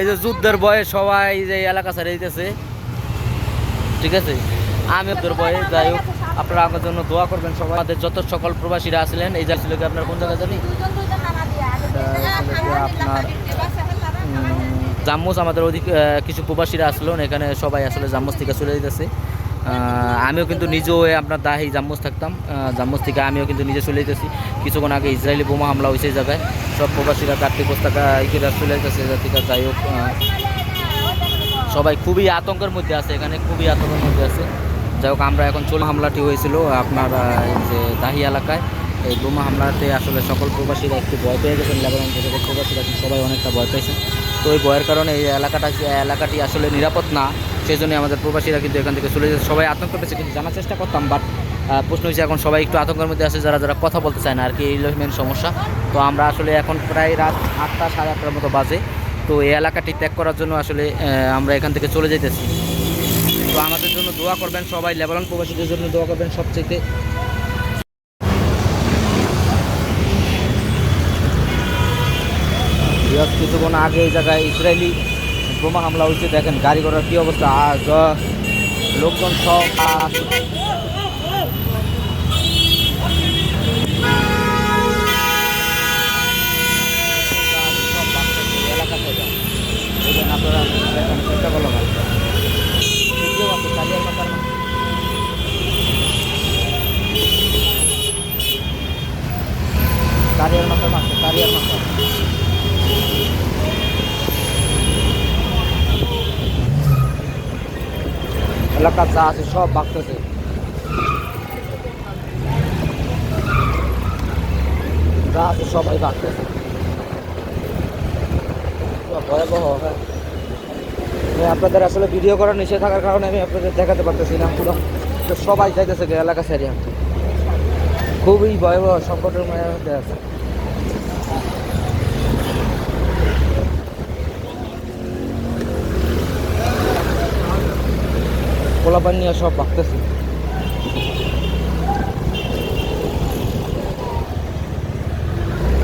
এই যে যুদ্ধের বয়ে সবাই যে এলাকা ছেড়ে দিতেছে। ঠিক আছে? আমি যুদ্ধের বয়ে যাই হোক, আপনারা আমার জন্য দোয়া করবেন সবাই। আমাদের যত সকল প্রবাসীরা আসলেন এই যা ছিল আপনার কোন জায়গা জানি? আপনার জাম্মুস, আমাদের অধিক কিছু প্রবাসীরা আসলেন এখানে সবাই আসলে জাম্মুস থেকে চলে যেতেছে আমিও কিন্তু নিজেও আপনার দাহি জাম্মুস থাকতাম। জাম্মুস থেকে আমিও কিন্তু নিজে চলে যেতেছি। কিছুক্ষণ আগে ইসরায়েলি বোমা হামলা হয়েছে জায়গায়। সব প্রবাসীরা, কার্তিক পোস্তাকা ইকেরা চলে যেতেছে জাতিকা যাই হোক সবাই খুবই আতঙ্কের মধ্যে আছে, এখানে খুবই আতঙ্কের মধ্যে আছে। যাই হোক, আমরা এখন চলে হামলাটি হয়েছিল আপনার যে দাহি এলাকায়। এই বোমা হামলাতে আসলে সকল প্রবাসীরা একটু ভয় পেয়ে গেছেন, লেবানন থেকে প্রবাসীরা সবাই অনেকটা ভয় পেয়েছেন তো এই ভয়ের কারণে এই এলাকাটা এলাকাটি আসলে নিরাপদ না। সেই জন্যই আমাদের প্রবাসীরা কিন্তু এখান থেকে চলে যেতে সবাই আতঙ্ক পেয়েছে কিন্তু জানার চেষ্টা করতাম বাট প্রশ্ন হচ্ছে এখন সবাই একটু আতঙ্কের মধ্যে আছে, যারা যারা কথা বলতে চায় না, আর কি এই মেন সমস্যা। তো আমরা আসলে এখন প্রায় রাত আটটা, সাড়ে আটটার মতো বাজে। তো এই এলাকাটি ত্যাগ করার জন্য আসলে আমরা এখান থেকে চলে যেতেছি তো আমাদের জন্য দোয়া করবেন সবাই, লেবানন প্রবাসীদের জন্য দোয়া করবেন সবচেয়ে কিছুক্ষণ আগে এই জায়গায় ইসরায়েলি বোমা হামলা হয়েছে, দেখেন গাড়ি ঘোড়ার কী অবস্থা। আর লোকজন সব আ- এলাকা থেকে এই জন্য আপনারা দেখেন চেষ্টা করল না সূর্য আছে কালিয়ার মাথার মা- কারিয়ার মাথার মাছ কারিয়ার মাথা এলাকার যা আছে সব ভাগতেছে যা আছে সবাই ভাগতেছে ভয়াবহ আপনাদের আসলে ভিডিও করার নিষেধ থাকার কারণে আমি আপনাদের দেখাতে পারতেছি না পুরো। সবাই যাইতেছে এলাকা সেরিয়া খুবই ভয়াবহ সংকটের মধ্যে আছে। পোলাপান নিয়ে সব ভাগতেছে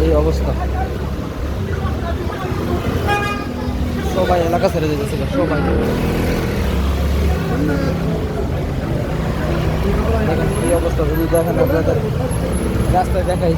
এই অবস্থা। সবাই এলাকা ছেড়ে দিতেছিল সবাই। এই অবস্থা, যদি দেখেন আপনাদের। রাস্তায় দেখাই।